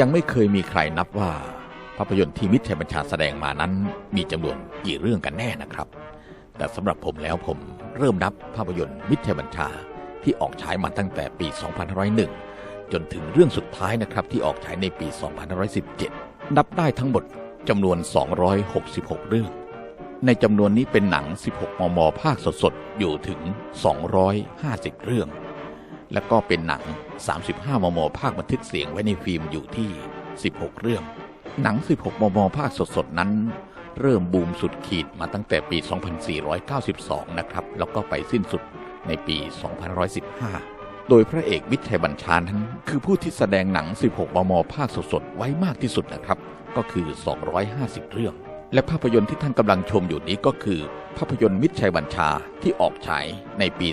ยังไม่เคยมีใครนับว่าภาพยนตร์ที่มิตรชัยบัญชาแสดงมานั้น มีจำนวนกี่เรื่องกันแน่นะครับ แต่สำหรับผมแล้วผมเริ่มนับภาพยนตร์มิตรชัยบัญชาที่ออกฉายมาตั้งแต่ปี 2501 จนถึงเรื่องสุดท้ายนะครับที่ออกฉายในปี 2517 นับได้ทั้งหมดจำนวน 266 เรื่อง ในจำนวนนี้เป็นหนัง 16 มม ภาคสดๆ อยู่ถึง 250 เรื่อง แล้วก็เป็นหนัง 35 มม ภาคบันทึกเสียงไว้ในฟิล์มอยู่ที่ 16 เรื่อง หนัง 16 มม ภาคสดๆ นั้น เริ่มบูมสุดขีดมาตั้งแต่ปี 2492 นะครับ แล้วก็ไปสิ้นสุดในปี2515 โดยพระเอกมิตรชัยบัญชานั้น คือผู้ที่แสดงหนัง 16 มม ภาคสดๆ ไว้มากที่สุดนะครับ ก็คือ 250 เรื่อง และภาพยนตร์ที่ท่านกำลังชมอยู่นี้ก็คือ ภาพยนตร์มิตรชัยบัญชาที่ออกฉายในปี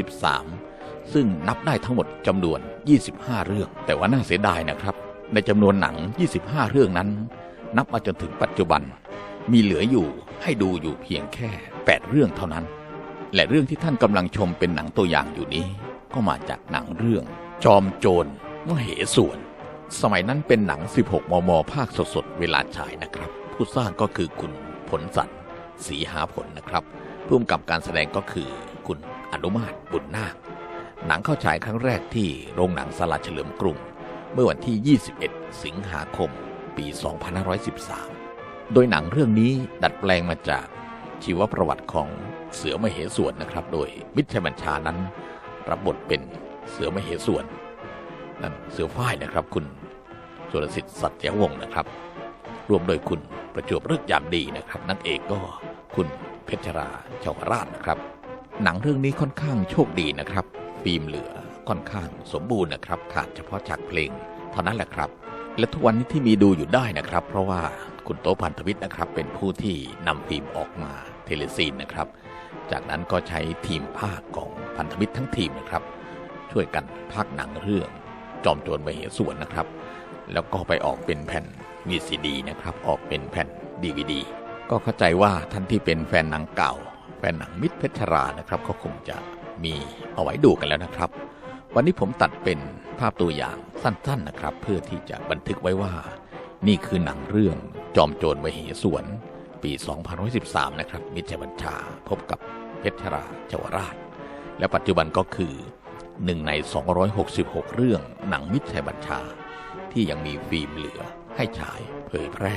2513 ซึ่งนับได้ทั้งหมดจำนวน 25 เรื่อง แต่ว่าน่าเสียดายนะครับ ในจำนวนหนัง 25 เรื่องนั้น นับมาจนถึงปัจจุบัน มีเหลืออยู่ให้ดูอยู่เพียงแค่ 8 เรื่องเท่านั้น และเรื่องที่ท่านกำลังชมเป็นหนังตัวอย่างอยู่นี้ ก็มาจากหนังเรื่อง จอมโจรมเหส่วน สมัยนั้นเป็นหนัง 16 มม ภาคสดๆ เวลาฉายนะครับ ผู้สร้างก็คือคุณผลสันสีหาผลนะครับร่วมกับการแสดงก็คือคุณอนุมาตบุญนาค หนังเข้าฉายครั้งแรกที่โรงหนังสลาเฉลิมกรุง เมื่อวันที่ 21 สิงหาคม ปี 2513 โดยหนังเรื่องนี้ดัดแปลงมาจากชีวประวัติของเสือมเหสวนนะครับ โดยมิตรชัยบัญชานั้น รับบทเป็นเสือมเหสวนนั่นเสือฝ้ายนะครับ คุณสุรสิทธิ์สัตยวงศ์นะครับ รวมโดยคุณประจวบฤกษ์ยามดีนะครับนั่นเอกก็คุณเพชรราชาวราชนะครับ หนังเรื่องนี้ค่อนข้างโชคดีนะครับ ฟิล์มเหลือค่อนข้างสมบูรณ์นะครับ ขาดเฉพาะฉากเพลง เท่านั้นแหละครับ และทุกวันนี้ที่มีดูอยู่ได้นะครับ เพราะว่าคุณโตพันธวิทย์นะครับ เป็นผู้ที่นำฟิล์มออกมาเทเลซีนนะครับ จากนั้นก็ใช้ทีมภาคของพันธมิตรทั้งทีมนะครับ ช่วยกันภาคหนังเรื่อง จอมโจรมเหสวนนะครับ แล้วก็ไปออกเป็นแผ่น VCD นะครับ ออกเป็นแผ่น DVD ก็เข้าใจว่าท่านที่เป็นแฟนหนังเก่า แฟนหนังมิตรเพชรรานะครับ ก็คงจะ มีเอาไว้ดูกันแล้วนะครับ วันนี้ผมตัดเป็นภาพตัวอย่างสั้นๆนะครับ เพื่อที่จะบันทึกไว้ว่า นี่คือหนังเรื่องจอมโจรมเหสวน ปี2013นะครับ มิตรชัยบัญชาพบกับเพชรราชวราช และปัจจุบันก็คือหนึ่งใน 266 เรื่องหนังมิตรชัยบัญชา ที่ยังมีฟิล์มเหลือให้ฉายเผยแพร่